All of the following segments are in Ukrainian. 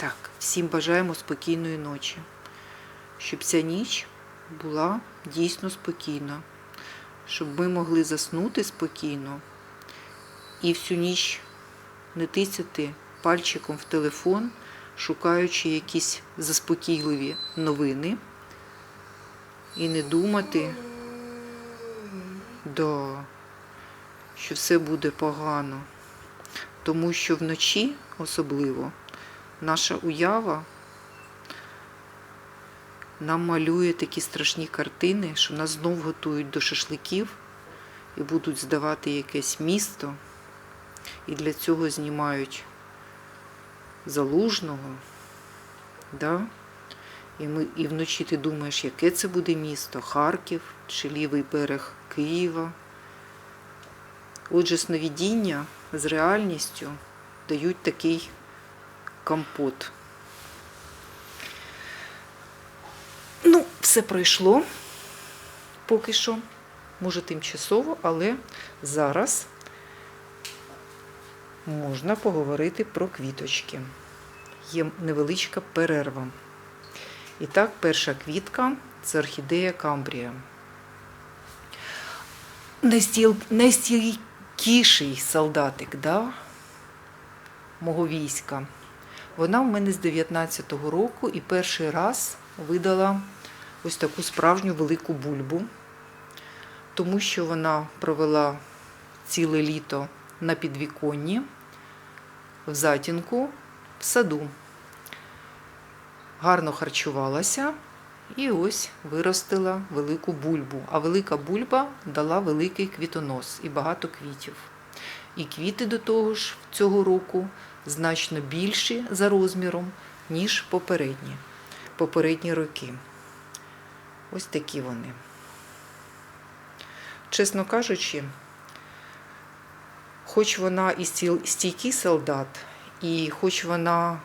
Так, всім бажаємо спокійної ночі. Щоб ця ніч була дійсно спокійна, щоб ми могли заснути спокійно і всю ніч не тисяти пальчиком в телефон, шукаючи якісь заспокійливі новини, і не думати, да, що все буде погано. Тому що вночі особливо наша уява нам малює такі страшні картини, що нас знов готують до шашликів і будуть здавати якесь місто, і для цього знімають залужного. Да? І, ми, і вночі ти думаєш, яке це буде місто? Харків чи лівий берег Києва. Отже, сновидіння з реальністю дають такий компот. Ну, все пройшло поки що, може тимчасово, але зараз можна поговорити про квіточки. Є невеличка перерва. І так, перша квітка це орхідея Камбрія. Найстіл... Солдатик да? мого війська. Вона в мене з 19-го року і перший раз видала ось таку справжню велику бульбу, тому що вона провела ціле літо на підвіконні, в затінку, в саду. Гарно харчувалася і ось виростила велику бульбу. А велика бульба дала великий квітонос і багато квітів. І квіти до того ж цього року значно більші за розміром, ніж попередні, попередні роки. Ось такі вони. Чесно кажучи, хоч вона і стійкий солдат, і хоч вона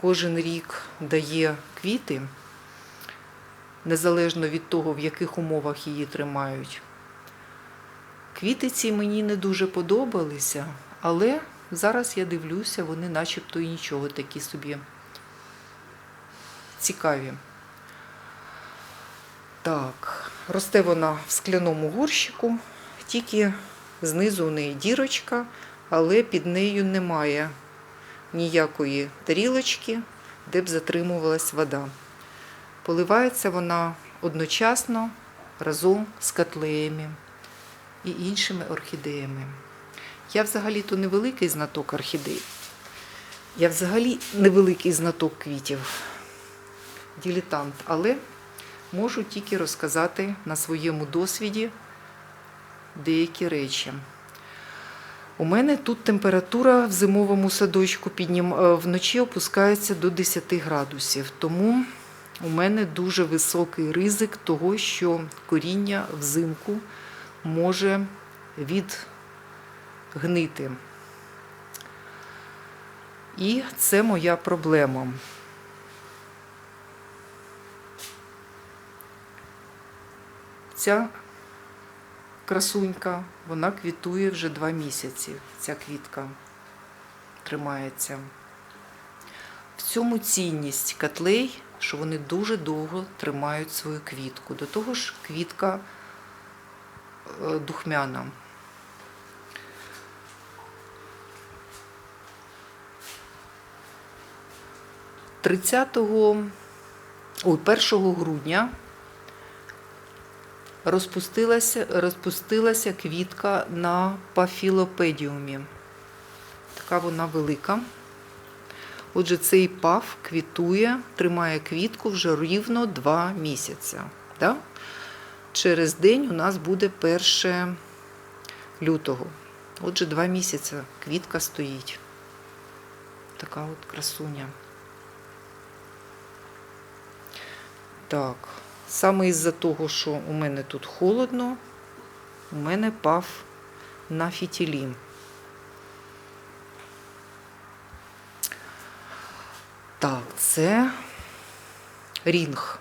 кожен рік дає квіти, незалежно від того, в яких умовах її тримають. Квіти ці мені не дуже подобалися, але зараз я дивлюся, вони начебто і нічого такі собі цікаві. Так, росте вона в скляному горщику, тільки знизу у неї дірочка, але під нею немає ніякої тарілочки, де б затримувалась вода. Поливається вона одночасно разом з котлеями і іншими орхідеями. Я взагалі-то невеликий знаток орхідей. Я взагалі невеликий знаток квітів, дилетант, але можу тільки розказати на своєму досвіді деякі речі. У мене тут температура в зимовому садочку піднім... е, вночі опускається до 10 градусів, тому у мене дуже високий ризик того, що коріння взимку може відгнити. І це моя проблема. Ця красунька, вона квітує вже два місяці. Ця квітка тримається. В цьому цінність котлей, що вони дуже довго тримають свою квітку. До того ж, квітка е, духмяна. Тридцятого, ой, 1 грудня розпустилася, розпустилася квітка на пафілопедіумі. Така вона велика. Отже, цей паф квітує, тримає квітку вже рівно два місяці. Да? Через день у нас буде 1 лютого. Отже, два місяці квітка стоїть. Така от красуня. Так, саме із-за того, що у мене тут холодно, у мене пав на фітілі. Так, це рінг.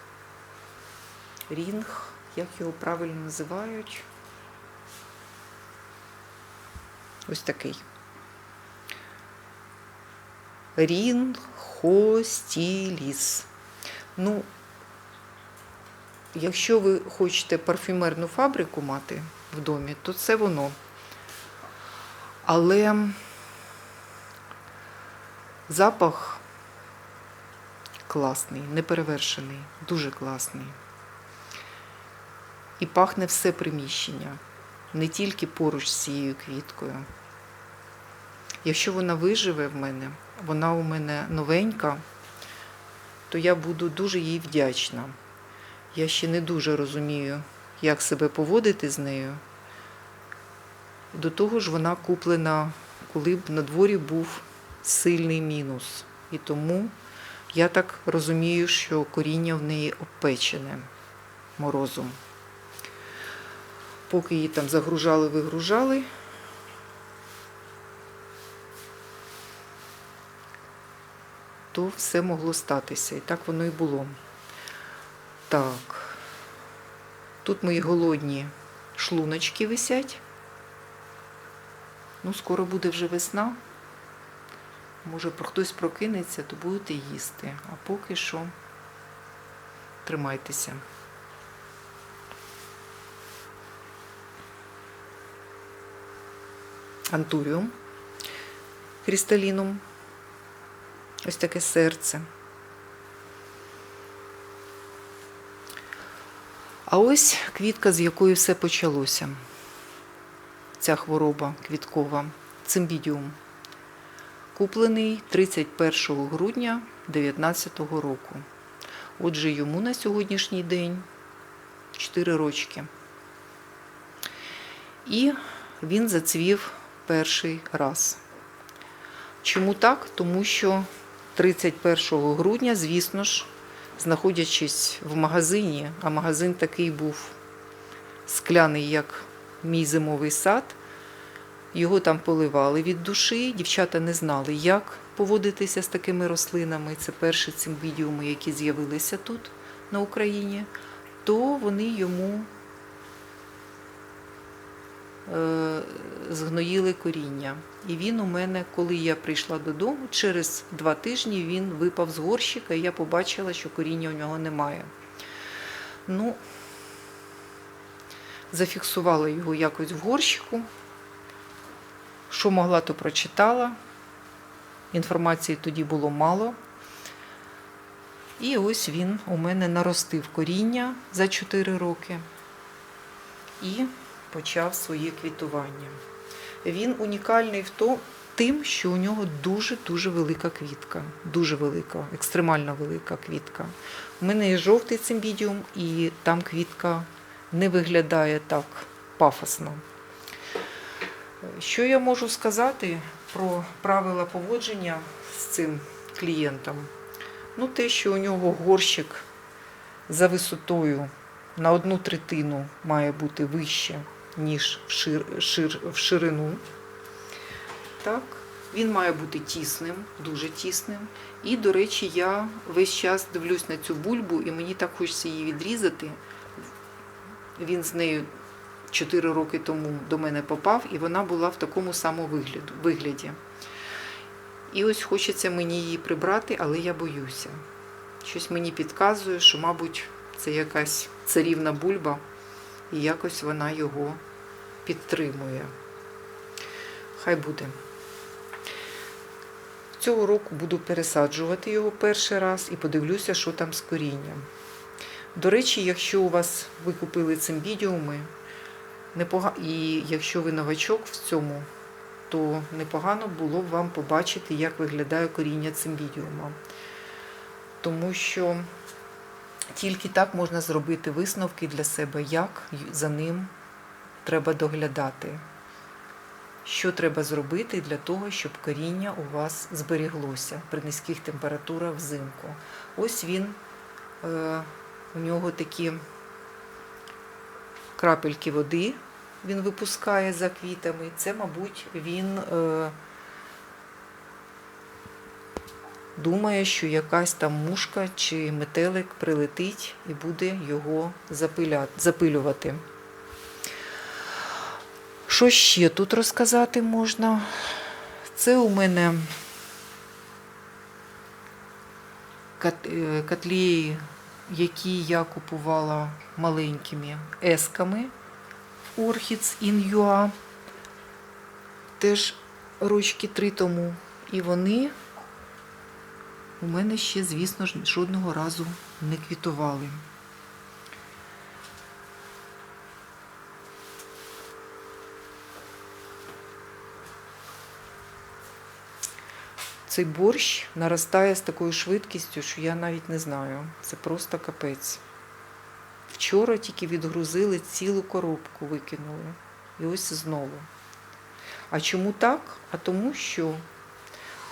Рінг, як його правильно називають? Ось такий. рінхостіліс. Ну, якщо ви хочете парфюмерну фабрику мати в домі, то це воно. Але запах класний, неперевершений, дуже класний. І пахне все приміщення, не тільки поруч з цією квіткою. Якщо вона виживе в мене, вона у мене новенька, то я буду дуже їй вдячна. Я ще не дуже розумію, як себе поводити з нею. До того ж, вона куплена, коли б на дворі був сильний мінус. І тому я так розумію, що коріння в неї обпечене морозом. Поки її там загружали, вигружали. То все могло статися. І так воно і було. Так. Тут мої голодні шлуночки висять. Ну, скоро буде вже весна. Може, хтось прокинеться, то будете їсти. А поки що тримайтеся. Антуріум крісталіном. Ось таке серце. А ось квітка, з якої все почалося. Ця хвороба квіткова. Цимбідіум. Куплений 31 грудня 2019 року. Отже, йому на сьогоднішній день 4 рочки. І він зацвів перший раз. Чому так? Тому що 31 грудня, звісно ж, знаходячись в магазині, а магазин такий був скляний, як мій зимовий сад, його там поливали від душі. Дівчата не знали, як поводитися з такими рослинами. Це перші цимбідіуми, які з'явилися тут, на Україні, то вони йому згноїли коріння. І він у мене, коли я прийшла додому, через два тижні він випав з горщика, і я побачила, що коріння у нього немає. Ну, зафіксувала його якось в горщику. Що могла, то прочитала. Інформації тоді було мало. І ось він у мене наростив коріння за 4 роки і почав своє квітування. Він унікальний в то, тим, що у нього дуже-дуже велика квітка. Дуже велика, екстремально велика квітка. У мене є жовтий цимбідіум, і там квітка не виглядає так пафосно. Що я можу сказати про правила поводження з цим клієнтом? Ну, те, що у нього горщик за висотою на одну третину має бути вище, ніж в, шир, шир, в ширину. Так, він має бути тісним, дуже тісним. І, до речі, я весь час дивлюсь на цю бульбу, і мені так хочеться її відрізати. Він з нею 4 роки тому до мене попав, і вона була в такому самому вигляді. І ось хочеться мені її прибрати, але я боюся. Щось мені підказує, що, мабуть, це якась царівна бульба, і якось вона його підтримує. Хай буде. Цього року буду пересаджувати його перший раз і подивлюся, що там з корінням. До речі, якщо у вас ви купили цимбідіуми, непога... і якщо ви новачок в цьому, то непогано було б вам побачити, як виглядає коріння цимбідіума. Тому що тільки так можна зробити висновки для себе, як за ним треба доглядати. Що треба зробити для того, щоб коріння у вас зберіглося при низьких температурах взимку? Ось він, е, у нього такі крапельки води він випускає за квітами. Це, мабуть, він е, думає, що якась там мушка чи метелик прилетить і буде його запилювати. Що ще тут розказати можна? Це у мене е, які я купувала маленькими есками Orchids in UA. Теж рочки три тому. І вони у мене ще, звісно ж, жодного разу не квітували. Цей борщ наростає з такою швидкістю, що я навіть не знаю. Це просто капець. Вчора тільки відгрузили цілу коробку, викинули. І ось знову. А чому так? А тому що,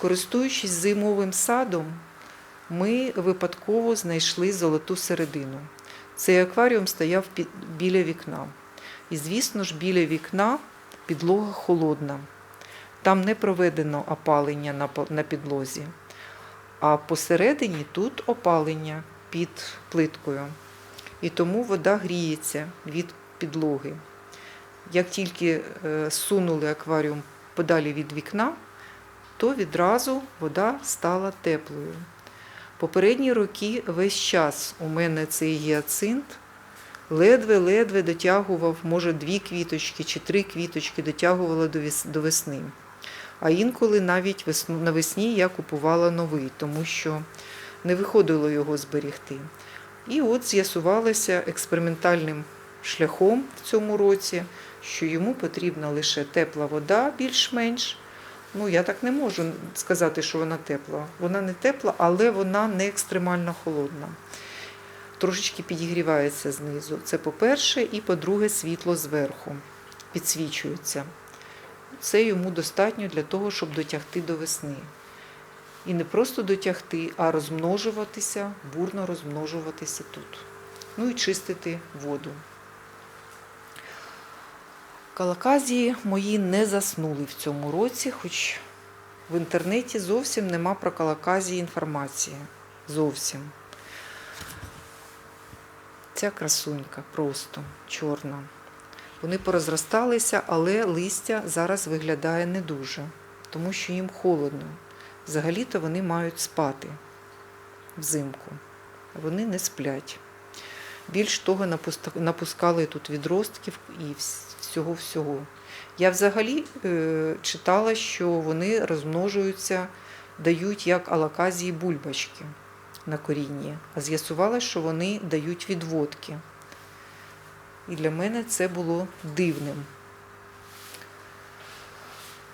користуючись зимовим садом, ми випадково знайшли золоту середину. Цей акваріум стояв біля вікна. І, звісно ж, біля вікна підлога холодна. Там не проведено опалення на, підлозі, а посередині тут опалення під плиткою. І тому вода гріється від підлоги. Як тільки е, сунули акваріум подалі від вікна, то відразу вода стала теплою. Попередні роки весь час у мене цей гіацинт ледве-ледве дотягував, може, дві квіточки чи три квіточки дотягувала до весни. А інколи навіть навесні я купувала новий, тому що не виходило його зберігти. І от з'ясувалося експериментальним шляхом в цьому році, що йому потрібна лише тепла вода, більш-менш. Ну, я так не можу сказати, що вона тепла. Вона не тепла, але вона не екстремально холодна. Трошечки підігрівається знизу. Це по-перше, і по-друге, світло зверху підсвічується. Це йому достатньо для того, щоб дотягти до весни. І не просто дотягти, а розмножуватися, бурно розмножуватися тут. Ну і чистити воду. Калаказії мої не заснули в цьому році, хоч в інтернеті зовсім нема про калаказії інформації. Зовсім. Ця красунька просто чорна. Вони порозросталися, але листя зараз виглядає не дуже, тому що їм холодно. Взагалі-то вони мають спати взимку, вони не сплять. Більш того, напускали тут відростків і всього-всього. Я взагалі е, читала, що вони розмножуються, дають як алаказії бульбачки на корінні, а з'ясувала, що вони дають відводки. І для мене це було дивним.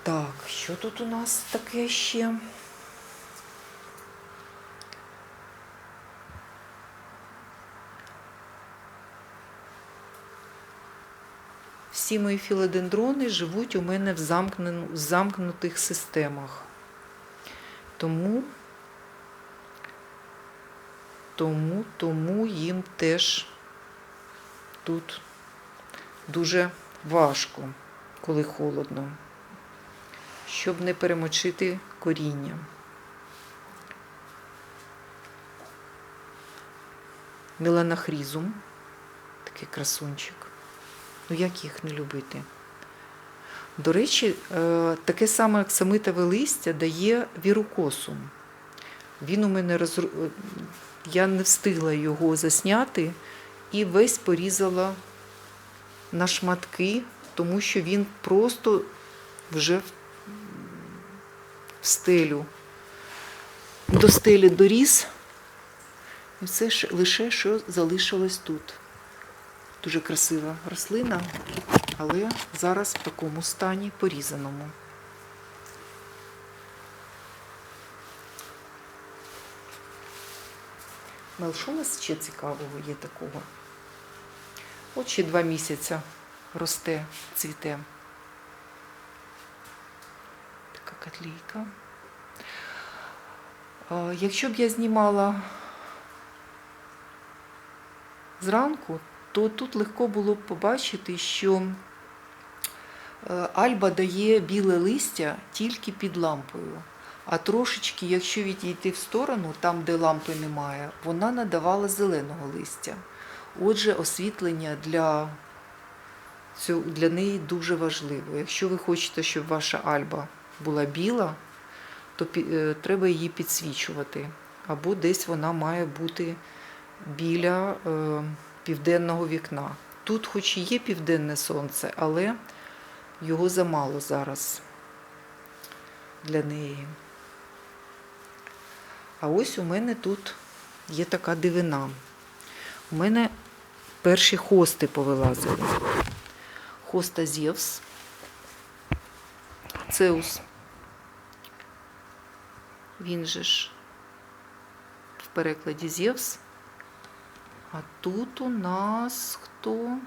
Так, що тут у нас таке ще? Всі мої філодендрони живуть у мене в замкнутих системах. Тому, тому, тому їм теж тут дуже важко, коли холодно, щоб не перемочити коріння. Меланохрізум, такий красунчик. Ну як їх не любити? До речі, е, таке саме аксамитове листя дає вірукосум. Він у мене розру... я не встигла його засняти і весь порізала на шматки, тому що він просто вже в стелю. До стелі доріс. І ж- лише що залишилось тут. Дуже красива рослина, але зараз в такому стані порізаному. Що у нас ще цікавого є такого? От ще два місяці росте, цвіте. Така котлійка. Якщо б я знімала зранку, то тут легко було б побачити, що е, альба дає біле листя тільки під лампою. А трошечки, якщо відійти в сторону, там, де лампи немає, вона надавала зеленого листя. Отже, освітлення для, для неї дуже важливо. Якщо ви хочете, щоб ваша альба була біла, то е, треба її підсвічувати. або десь вона має бути біля е, південного вікна. Тут, хоч і є південне сонце, але його замало зараз для неї. А ось у мене тут є така дивина. У мене перші хости повилазили. Хоста Зевс, Цеус. Він же ж в перекладі Зевс. А тут у нас хто?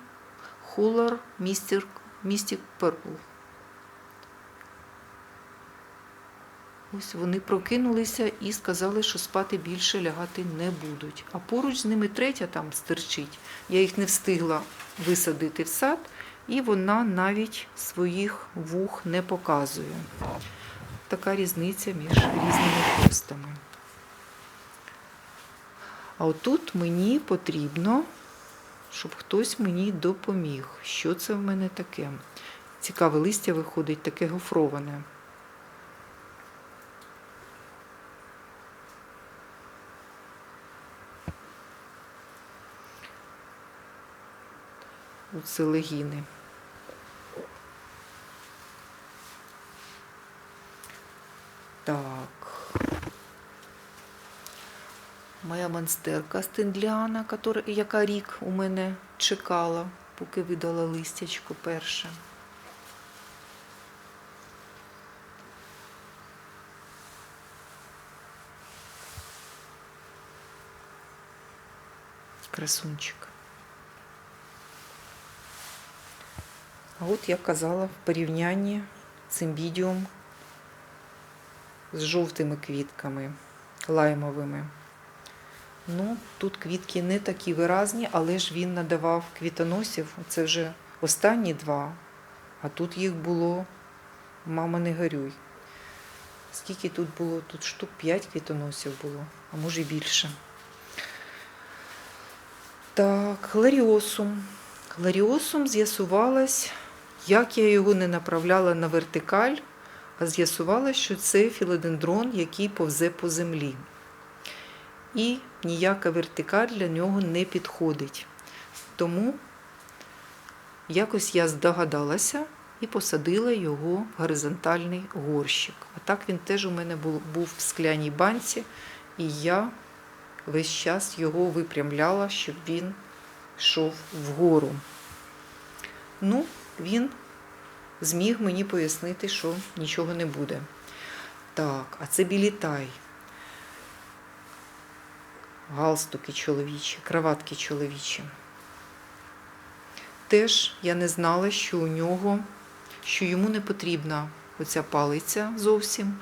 Холар Містер, Містік Перпл. Ось вони прокинулися і сказали, що спати більше лягати не будуть. А поруч з ними третя там стирчить. Я їх не встигла висадити в сад, і вона навіть своїх вух не показує. Така різниця між різними хостами. А отут мені потрібно, щоб хтось мені допоміг. Що це в мене таке? Цікаве листя виходить, таке гофроване. Оце легіни. Так. Моя монстерка стендліана, яка рік у мене чекала, поки видала листячко перше. Красунчик. А от я казала в порівнянні цимбідіум з жовтими квітками лаймовими. Ну, тут квітки не такі виразні, але ж він надавав квітоносів. Це вже останні два, а тут їх було, мама, не горюй. Скільки тут було? Тут штук 5 квітоносів було, а може й більше. Так, хларіосум. Хларіосум з'ясувалось, як я його не направляла на вертикаль, а з'ясувалось, що це філодендрон, який повзе по землі. І ніяка вертикаль для нього не підходить. Тому якось я здогадалася і посадила його в горизонтальний горщик. А так він теж у мене був в скляній банці, і я весь час його випрямляла, щоб він йшов вгору. Ну, він зміг мені пояснити, що нічого не буде. Так, а це білітай. Галстуки чоловічі, краватки чоловічі. Теж я не знала, що у нього, що йому не потрібна оця палиця зовсім,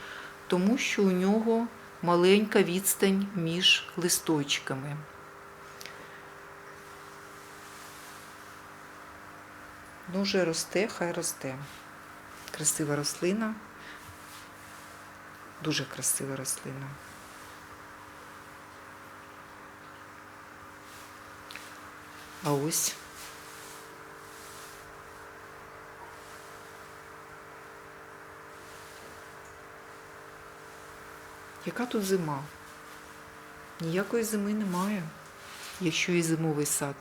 тому що у нього маленька відстань між листочками. Ну, вже росте, хай росте. Красива рослина. Дуже красива рослина. А ось яка тут зима? Ніякої зими немає, якщо і зимовий сад.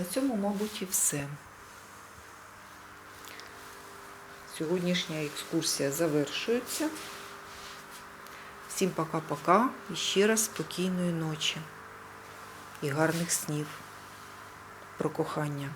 На цьому, мабуть, і все. Сьогоднішня екскурсія завершується. Всім пока-пока і ще раз спокійної ночі і гарних снів про кохання.